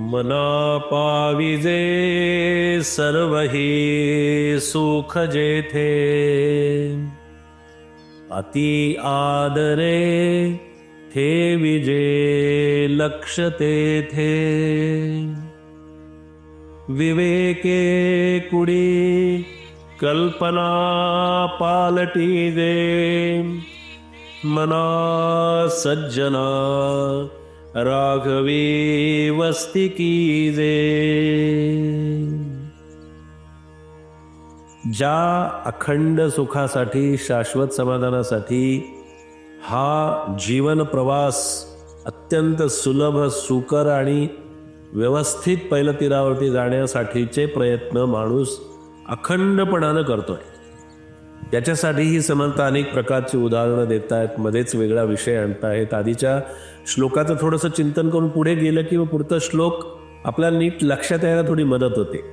मना पाविजे सर्वही सुख जेथे. अति आदरे थे विजे लक्ष तेथे. विवेके कुडी कल्पना पालटी दे. मना सज्जना राघवी वस्ती की जे। ज्या अखंड सुखासाठी शाश्वत समाधानासाठी हा जीवन प्रवास अत्यंत सुलभ सुकर आणि व्यवस्थित पहिलं तीरावरती जाण्यासाठीचे प्रयत्न माणूस अखंडपणानं करतोय. त्याच्यासाठी ही समानता अनेक प्रकारची उदाहरणं देत आहेत मध्येच वेगळा विषय आणतायत. आधीच्या श्लोकाचं थोडंसं चिंतन करून पुढे गेलं की मग पुढचा श्लोक आपल्याला नीट लक्षात यायला थोडी मदत होते.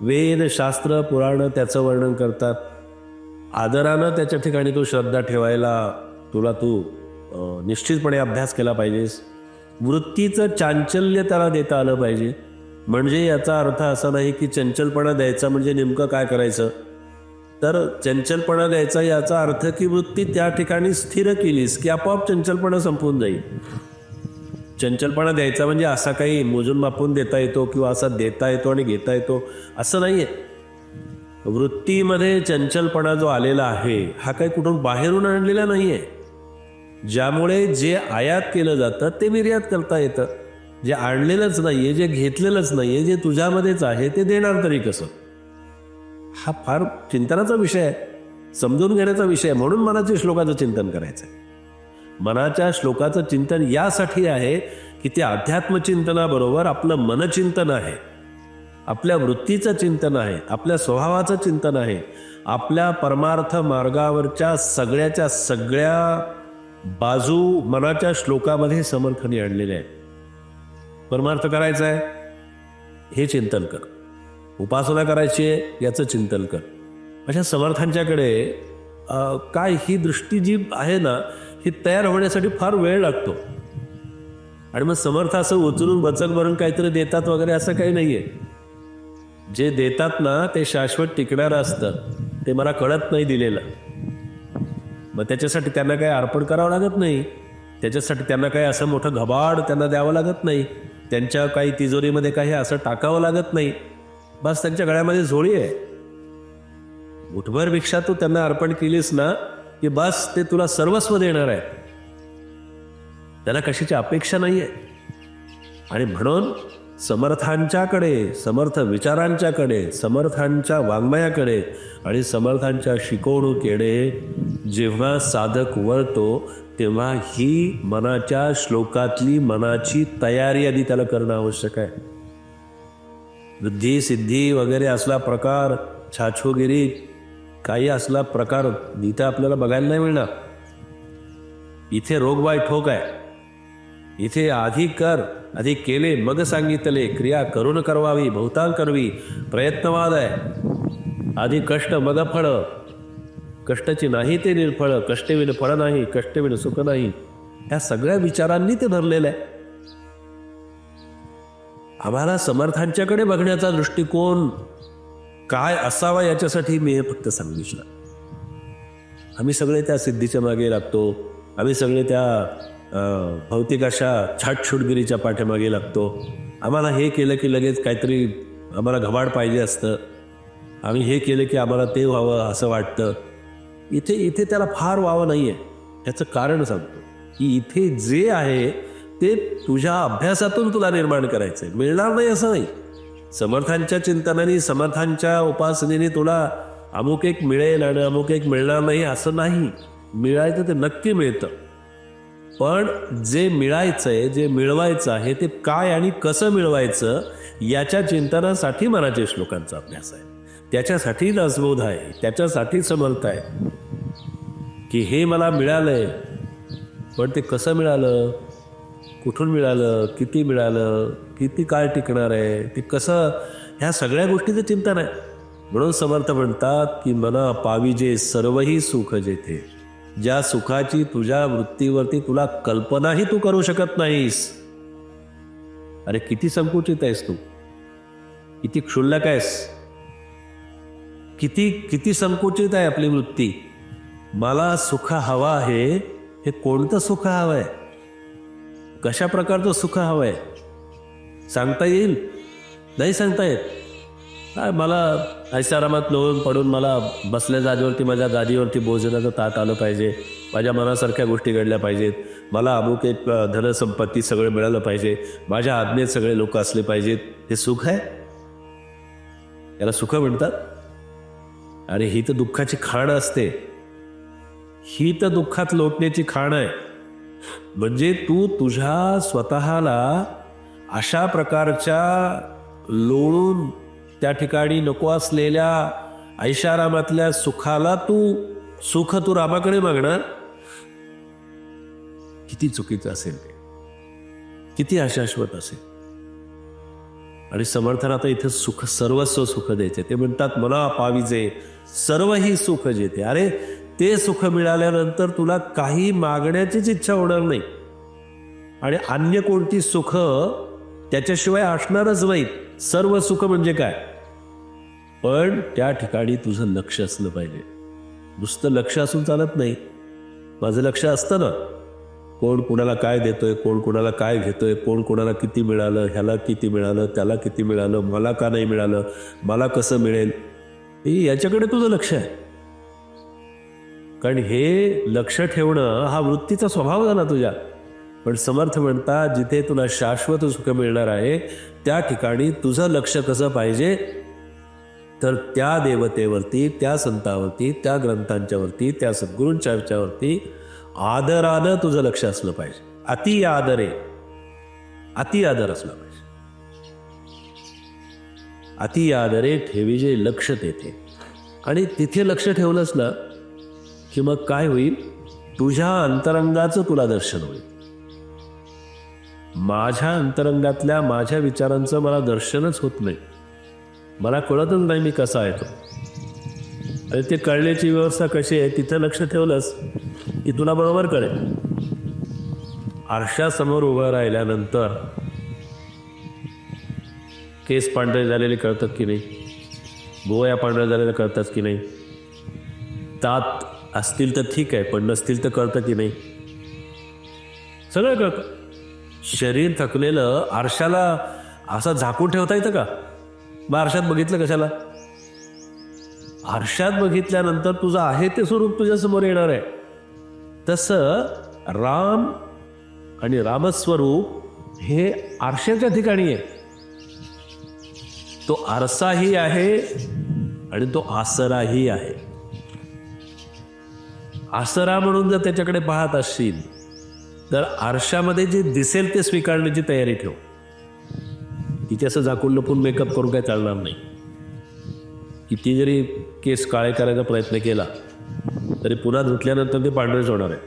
वेद शास्त्र पुराणं त्याचं वर्णन करतात. आदरानं त्याच्या ठिकाणी तू श्रद्धा ठेवायला तुला तू निश्चितपणे अभ्यास केला पाहिजेस. वृत्तीचं चांचल्य त्याला देता आलं पाहिजे. म्हणजे याचा अर्थ असा नाही की चंचलपणा द्यायचा म्हणजे नेमकं काय करायचं? तर चंचलपणा द्यायचा याचा अर्थ की वृत्ती त्या ठिकाणी स्थिर केलीस की आपोआप चंचलपणा संपून जाईल. चंचलपणा द्यायचा म्हणजे असा काही मोजून मापून देता येतो किंवा असा देता येतो आणि घेता येतो असं नाही आहे वृत्तीमध्ये चंचलपणा जो आलेला आहे हा काही कुठून बाहेरून आणलेला नाही आहे ज्यामुळे जे आयात केलं जातं ते निर्यात करता येतं. जे आणलेलंच नाही आहे जे घेतलेलंच नाही आहे जे तुझ्यामध्येच आहे ते देणार तरी कसं? हा फार चिंतनाचा विषय आहे. समजून घेण्याचा विषय आहे. म्हणून मनाच्या श्लोकाचं चिंतन करायचं आहे मनाच्या श्लोकाचं चिंतन यासाठी आहे की ते अध्यात्मचिंतनाबरोबर आपलं मनचिंतन आहे. आपल्या वृत्तीचं चिंतन आहे. आपल्या स्वभावाचं चिंतन आहे. आपल्या परमार्थ मार्गावरच्या सगळ्याच्या सगळ्या बाजू मनाच्या श्लोकामध्ये समर्थनी आणलेल्या आहेत. परमार्थ करायचा आहे. हे चिंतन कर. उपासना करायची आहे याचं चिंतन कर. अशा समर्थांच्याकडे काय ही दृष्टी जी आहे ना ही तयार होण्यासाठी फार वेळ लागतो. आणि मग समर्थ असं उचलून बचक भरून काहीतरी देतात वगैरे असं काही नाही आहे जे देतात ना ते शाश्वत टिकणारं असतं. ते मला कळत नाही दिलेलं. मग त्याच्यासाठी त्यांना काही अर्पण करावं लागत नाही. त्याच्यासाठी त्यांना काही असं मोठं घबाड त्यांना द्यावं लागत नाही. त्यांच्या काही तिजोरीमध्ये काही असं टाकावं लागत नाही. बस त्यांच्या गळ्यामध्ये झोळी आहे. मुठभर भिक्षा तू त्यांना अर्पण केलीस ना की बस ते तुला सर्वस्व देणार आहे त्याला कशाची अपेक्षा नाही आहे आणि म्हणून समर्थांच्याकडे समर्थ विचारांच्याकडे समर्थांच्या वाङ्मयाकडे आणि समर्थांच्या शिकवणुकीकडे जेव्हा साधक वळतो तेव्हा ही मनाच्या श्लोकातली मनाची तयारी आधी त्याला करणं आवश्यक आहे. बुद्धी सिद्धी वगैरे असला प्रकार छाछोगिरी काही असला प्रकार इथं आपल्याला बघायला नाही मिळणार. इथे रोगबाय ठोक आहे. इथे आधी कर आधी केले मग सांगितले क्रिया करून करवावी बहुतांग करवी प्रयत्नवाद आहे. आधी कष्ट मग फळ. कष्टाची नाही ते निर्फळ कष्टविन फळ नाही कष्टविन सुख नाही. ह्या सगळ्या विचारांनी ते धरलेलं आहे. आम्हाला समर्थांच्याकडे बघण्याचा दृष्टिकोन काय असावा याच्यासाठी मी हे फक्त सांगितलं. आम्ही सगळे त्या सिद्धीच्या मागे लागतो. आम्ही सगळे त्या भौतिक अशा छाटछुटगिरीच्या पाठीमागे लागतो. आम्हाला हे केलं की लगेच काहीतरी आम्हाला घबाड पाहिजे असतं. आम्ही हे केलं की आम्हाला ते व्हावं असं वाटतं. इथे इथे त्याला फार व्हावं नाही आहे याचं कारण सांगतो की इथे जे आहे ते तुझ्या अभ्यासातून तुला निर्माण करायचं आहे मिळणार नाही असं नाही. समर्थांच्या चिंतनाने समर्थांच्या उपासनेने तुला अमुक एक मिळेल आणि अमुक एक मिळणार नाही असं नाही. मिळायचं ते नक्की मिळतं. पण जे मिळायचं आहे जे मिळवायचं आहे ते काय आणि कसं मिळवायचं याच्या चिंतनासाठी मनाच्या श्लोकांचा अभ्यास आहे. त्याच्यासाठी रसबोध आहे. त्याच्यासाठी समर्थ आहे. की हे मला मिळालंय पण ते कसं मिळालं? कुठून मिळालं किती मिळालं किती काळ टिकणार आहे ते कसं ह्या सगळ्या गोष्टीचं चिंतन आहे म्हणून समर्थ म्हणतात की मना पाविजे सर्वही सुख जेथे. ज्या सुखाची तुझ्या वृत्तीवरती तुला कल्पनाही तू करू शकत नाहीस. अरे किती संकुचित आहेस तू. किती क्षुल्लक आहेस. किती किती संकुचित आहे आपली वृत्ती. मला सुख हवा आहे हे कोणतं सुख हवं आहे कशा प्रकारचं सुख हवं आहे सांगता येईल? नाही सांगता येत. काय मला ऐशारामात लोळून पडून मला बसल्या जागेवरती माझ्या गादीवरती भोजनाचं ताट आलं पाहिजे. माझ्या मनासारख्या गोष्टी घडल्या पाहिजेत. मला अमुक एक धनसंपत्ती सगळं मिळालं पाहिजे. माझ्या आज्ञेत सगळे लोक असले पाहिजेत. हे सुख आहे? याला सुख म्हणतात? अरे ही तर दुःखाची खाण असते. ही तर दुःखात लोटण्याची खाण आहे. म्हणजे तू तुझ्या स्वतःला अशा प्रकारच्या लोळून त्या ठिकाणी नको असलेल्या ऐशारामातल्या सुखाला तू सुख तू रामाकडे मागणार किती चुकीचं असेल ते. किती अशाश्वत असेल. आणि समर्थन आता इथं सुख सर्वस्व सुख द्यायचे ते म्हणतात मला पाविजे सर्व ही सुख जेते. अरे ते सुख मिळाल्यानंतर तुला काही मागण्याचीच इच्छा होणार नाही. आणि अन्य कोणती सुख त्याच्याशिवाय असणारच नाहीत. सर्व सुख म्हणजे काय? पण त्या ठिकाणी तुझं लक्ष असलं पाहिजे. नुसतं लक्ष असून चालत नाही. माझं लक्ष असतं ना? कोण कुणाला काय देतोय कोण कुणाला काय घेतोय कोण कोणाला किती मिळालं ह्याला किती मिळालं त्याला किती मिळालं मला का नाही मिळालं मला कसं मिळेल? हे याच्याकडे तुझं लक्ष आहे. कारण हे लक्ष ठेवणं हा वृत्तीचा स्वभाव झाला तुझ्या. पण समर्थ म्हणतात जिथे तुला शाश्वत सुख मिळणार आहे त्या ठिकाणी तुझं लक्ष कसं पाहिजे? तर त्या देवतेवरती त्या संतावरती त्या ग्रंथांच्यावरती त्या सद्गुरूंच्यावरती आदरानं तुझं लक्ष असलं पाहिजे. अति आदर. आहे अति आदर असला पाहिजे. अति आदरे ठेवी जे लक्ष तेथे आणि तिथे लक्ष ठेवलंच ना की मग काय होईल? तुझ्या अंतरंगाचं तुला दर्शन होईल. माझ्या अंतरंगातल्या माझ्या विचारांचं मला दर्शनच होत नाही. मला कळतच नाही मी कसा आहे तो. आणि ते कळण्याची व्यवस्था कशी आहे तिथं लक्ष ठेवलंस की तुला बरोबर कळेल. आरशासमोर उभं राहिल्यानंतर केस पांढरे झालेले कळतात की नाही? गोया पांढऱ्या झालेल्या कळतात की नाही? दात असतील तर ठीक आहे पण नसतील तर कळतं की नाही. सगळं कळतं. शरीर थकलेलं आरशाला असं झाकून ठेवता येतं का? मग आरशात बघितलं कशाला? आरशात बघितल्यानंतर तुझं आहे ते स्वरूप तुझ्यासमोर येणार आहे. तसं राम आणि रामस्वरूप हे आरशाच्या ठिकाणी आहे. तो आरसाही आहे आणि तो आसराही आहे. आसरा म्हणून जर त्याच्याकडे पाहत असशील तर आरशामध्ये जे दिसेल ते स्वीकारण्याची तयारी ठेव. तिथे असं झाकून लपून मेकअप करून काही चालणार नाही. किती जरी केस काळे करायचा प्रयत्न केला तरी पुन्हा धुतल्यानंतर ते पांढरेच होणार आहे.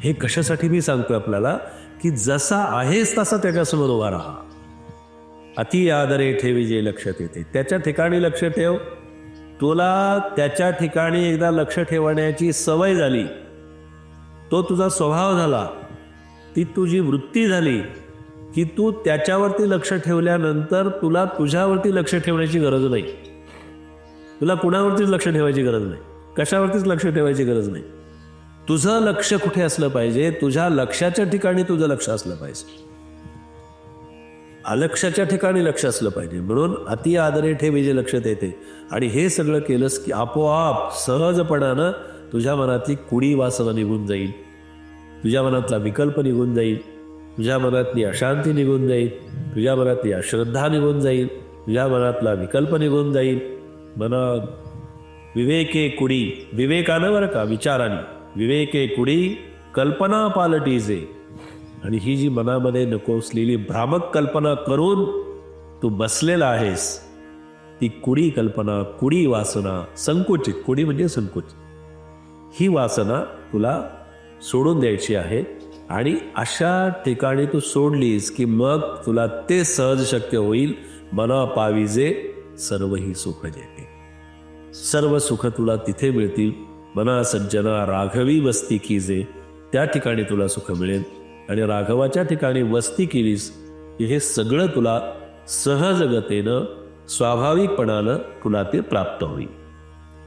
हे कशासाठी मी सांगतोय आपल्याला? की जसा आहेस तसा त्याच्यासमोर उभा राहा. अति आदरे ठेवी जे लक्षात येते त्याच्या ठिकाणी लक्ष ठेव. तुला त्याच्या ठिकाणी एकदा लक्ष ठेवण्याची सवय झाली. तो तुझा स्वभाव झाला. ती तुझी वृत्ती झाली की तू त्याच्यावरती लक्ष ठेवल्यानंतर तुला तुझ्यावरती लक्ष ठेवण्याची गरज नाही. तुला कुणावरतीच लक्ष ठेवायची गरज नाही. कशावरतीच लक्ष ठेवायची गरज नाही. तुझं लक्ष कुठे असलं पाहिजे? तुझ्या लक्षाच्या ठिकाणी तुझं लक्ष असलं पाहिजे. अलक्षाच्या ठिकाणी लक्ष असलं पाहिजे. म्हणून अति आदरे ठेवी जे लक्षात येते आणि हे सगळं केलंस की आपोआप सहजपणानं तुझ्या मनातली कुडी वासना निघून जाईल. तुझ्या मनातला विकल्प निघून जाईल. तुझ्या मनातली अशांती निघून जाईल. तुझ्या मनातली अश्रद्धा निघून जाईल. तुझ्या मनातला विकल्प निघून जाईल. मना विवेके कुडी. विवेकानं बरं का विचाराने. विवेके कुडी कल्पना पालटीजे आणि ही जी मनामध्ये नको असलेली भ्रामक कल्पना करून तू बसलेला आहेस ती कुडी कल्पना कुडी वासना संकुचित कुडी म्हणजे संकुचित. ही वासना तुला सोडून द्यायची आहे आणि अशा ठिकाणी तू सोडलीस की मग तुला ते सहज शक्य होईल मना पाविजे सर्व ही सुख देते सर्व सुख तुला तिथे मिळतील. मना सज्जना राघवी वस्ती कीजे त्या ठिकाणी तुला सुख मिळेल. आणि राघवाच्या ठिकाणी वस्ती केलीस की हे सगळं तुला सहजगतेनं स्वाभाविकपणानं तुला ते प्राप्त होईल.